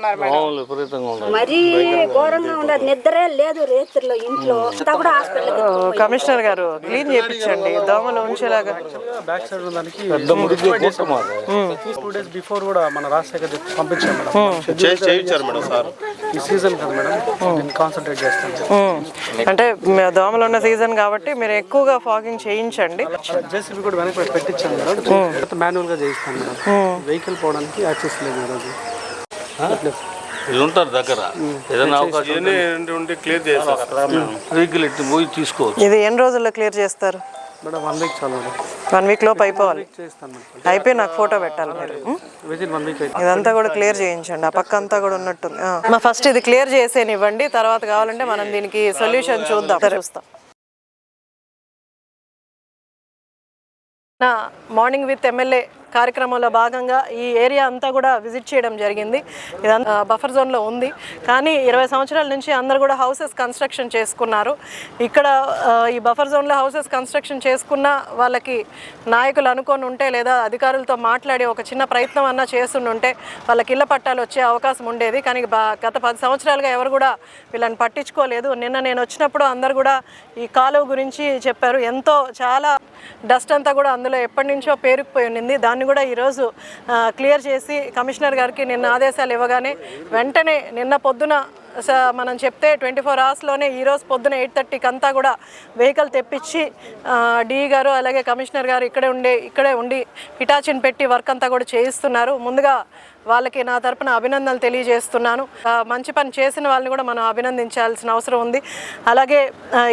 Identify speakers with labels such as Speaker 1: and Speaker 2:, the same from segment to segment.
Speaker 1: Madam.
Speaker 2: మరీ ఘోరంగా ఉండదు నిద్రే లేదు రేత్రిలో ఇంట్లో అంతా కూడా హాస్పిటల్
Speaker 3: కమిషనర్ గారు క్లీన్ చేయించండి దోమలు ఉంచేలాగా.
Speaker 4: బ్యాక్ సైడ్ దానికి టూ డేస్ బిఫోర్ కూడా మన రాజశేఖర్ పంపించాం మేడం.
Speaker 5: చేయించారు. Madam sir.
Speaker 4: ఈ సీజన్ కదా మేడం. కాన్సన్ట్రేట్ చేస్తాం
Speaker 3: ఉమ్. అంటే దోమలు ఉన్న సీజన్ కాబట్టి మీరు ఎక్కువగా ఫాగింగ్ చేయించండి.
Speaker 4: జేసీబీ కూడా వెనక్కి పెట్టించాం మేడం. మాన్యువల్గా చేయిస్తాం మేడం. వెహికల్ పోవడానికి యాక్సెస్ లేదు మేడం.
Speaker 6: ఇది ఉంటారు దగ్గర. ఏదైనా అవకాశం
Speaker 5: క్లియర్ చేస్తారు
Speaker 6: వెహికల్ ఎట్టి పోయి తీసుకోవచ్చు.
Speaker 3: ఇది ఎన్ని రోజుల్లో క్లియర్ చేస్తారు?
Speaker 4: వన్ వీక్ చాలు
Speaker 3: వన్ వీక్ లోపు అయిపోవాలి. అయిపోయి నాకు ఫోటో పెట్టాలి మీరు. ఇదంతా కూడా క్లియర్ చేయించండి. ఆ పక్క అంతా కూడా ఉన్నట్టుంది. మా ఫస్ట్ ఇది క్లియర్ చేసేనివ్వండి. తర్వాత కావాలంటే మనం దీనికి సొల్యూషన్ చూద్దాం. చూస్తాం. నా మార్నింగ్ విత్ ఎమ్మెల్యే కార్యక్రమంలో భాగంగా ఈ ఏరియా అంతా కూడా విజిట్ చేయడం జరిగింది. ఇదంతా బఫర్ జోన్లో ఉంది. కానీ ఇరవై సంవత్సరాల నుంచి అందరు కూడా హౌసెస్ కన్స్ట్రక్షన్ చేసుకున్నారు. ఇక్కడ ఈ బఫర్ జోన్లో హౌసెస్ కన్స్ట్రక్షన్ చేసుకున్న వాళ్ళకి నాయకులు అనుకొని ఉంటే లేదా అధికారులతో మాట్లాడి ఒక చిన్న ప్రయత్నం అన్నా చేస్తుండుంటే వాళ్ళకి ఇళ్ళ పట్టాలు వచ్చే అవకాశం ఉండేది. కానీ బా- గత పది సంవత్సరాలుగా ఎవరు కూడా వీళ్ళని పట్టించుకోలేదు. నిన్న నేను వచ్చినప్పుడు అందరు కూడా ఈ కాలువ గురించి చెప్పారు. ఎంతో చాలా డస్ట్ అంతా కూడా అందులో ఎప్పటి నుంచో పేరుకుపోయి ఉండింది. దాన్ని కూడా ఈరోజు క్లియర్ చేసి కమిషనర్ గారికి నిన్న ఆదేశాలు ఇవ్వగానే వెంటనే నిన్న పొద్దున స- మనం చెప్తే ట్వంటీ ఫోర్ అవర్స్లోనే ఈరోజు పొద్దున ఎయిట్ థర్టీకి అంతా కూడా వెహికల్ తెప్పించి డిఈ గారు అలాగే కమిషనర్ గారు ఇక్కడే ఉండే ఇక్కడే ఉండి హిటాచిన్ పెట్టి వర్క్ అంతా కూడా చేయిస్తున్నారు. ముందుగా వాళ్ళకి నా తరపున అభినందనలు తెలియజేస్తున్నాను. మంచి పని చేసిన వాళ్ళని కూడా మనం అభినందించాల్సిన అవసరం ఉంది. అలాగే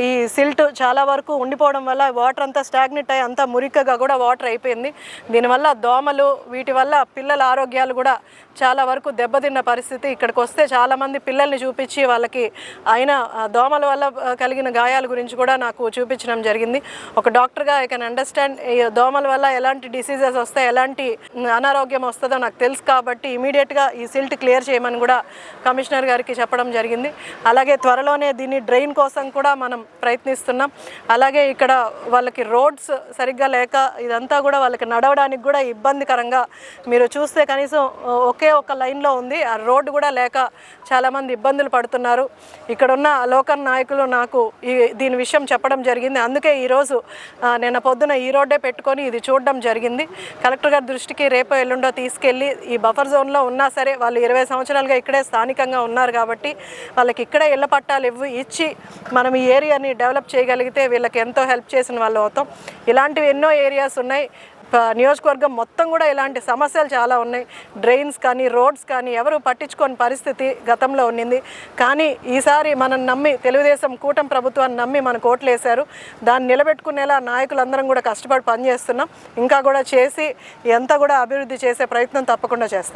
Speaker 3: ఈ సిల్ట్ చాలా వరకు ఉండిపోవడం వల్ల వాటర్ అంతా స్టాగ్నెట్ అయ్యి అంతా మురికగా కూడా వాటర్ అయిపోయింది. దీనివల్ల దోమలు వీటి వల్ల పిల్లల ఆరోగ్యాలు కూడా చాలా వరకు దెబ్బతిన్న పరిస్థితి ఇక్కడికి వస్తే చాలామంది పిల్లల్ని చూపించి వాళ్ళకి అయిన దోమల వల్ల కలిగిన గాయాల గురించి కూడా నాకు చూపించడం జరిగింది. ఒక డాక్టర్గా ఐ కెన్ అండర్స్టాండ్ ఈ దోమల వల్ల ఎలాంటి డిసీజెస్ వస్తాయి ఎలాంటి అనారోగ్యం వస్తుందో నాకు తెలుసు కాబట్టి ఇమీడియట్గా ఈ సిల్ట్ క్లియర్ చేయమని కూడా కమిషనర్ గారికి చెప్పడం జరిగింది. అలాగే త్వరలోనే దీన్ని డ్రైన్ కోసం కూడా మనం ప్రయత్నిస్తున్నాం. అలాగే ఇక్కడ వాళ్ళకి రోడ్స్ సరిగ్గా లేక ఇదంతా కూడా వాళ్ళకి నడవడానికి కూడా ఇబ్బందికరంగా మీరు చూస్తే కనీసం ఒకే ఒక లైన్లో ఉంది. ఆ రోడ్డు కూడా లేక చాలామంది ఇబ్బందులు పడుతున్నారు. ఇక్కడున్న లోకల్ నాయకులు నాకు ఈ దీని విషయం చెప్పడం జరిగింది. అందుకే ఈరోజు నిన్న పొద్దున ఈ రోడ్డే పెట్టుకొని ఇది చూడడం జరిగింది. కలెక్టర్ గారి దృష్టికి రేపో ఎల్లుండో తీసుకెళ్ళి ఈ బఫర్ జోన్లో ఉన్నా సరే వాళ్ళు ఇరవై సంవత్సరాలుగా ఇక్కడే స్థానికంగా ఉన్నారు కాబట్టి వాళ్ళకి ఇక్కడే ఇళ్ళ పట్టాలు ఇవ్వి ఇచ్చి మనం ఈ ఏరియాని డెవలప్ చేయగలిగితే వీళ్ళకి ఎంతో హెల్ప్ చేసిన వాళ్ళు అవుతాం. ఇలాంటివి ఎన్నో ఏరియాస్ ఉన్నాయి. నియోజకవర్గం మొత్తం కూడా ఇలాంటి సమస్యలు చాలా ఉన్నాయి. డ్రైన్స్ కానీ రోడ్స్ కానీ ఎవరు పట్టించుకోని పరిస్థితి గతంలో ఉన్నింది. కానీ ఈసారి మనం నమ్మి తెలుగుదేశం కూటమి ప్రభుత్వాన్ని నమ్మి మనకు ఓట్లు వేశారు. దాన్ని నిలబెట్టుకునేలా నాయకులందరం కూడా కష్టపడి పనిచేస్తున్నాం. ఇంకా కూడా చేసి ఎంత కూడా అభివృద్ధి చేసే ప్రయత్నం తప్పకుండా చేస్తాం.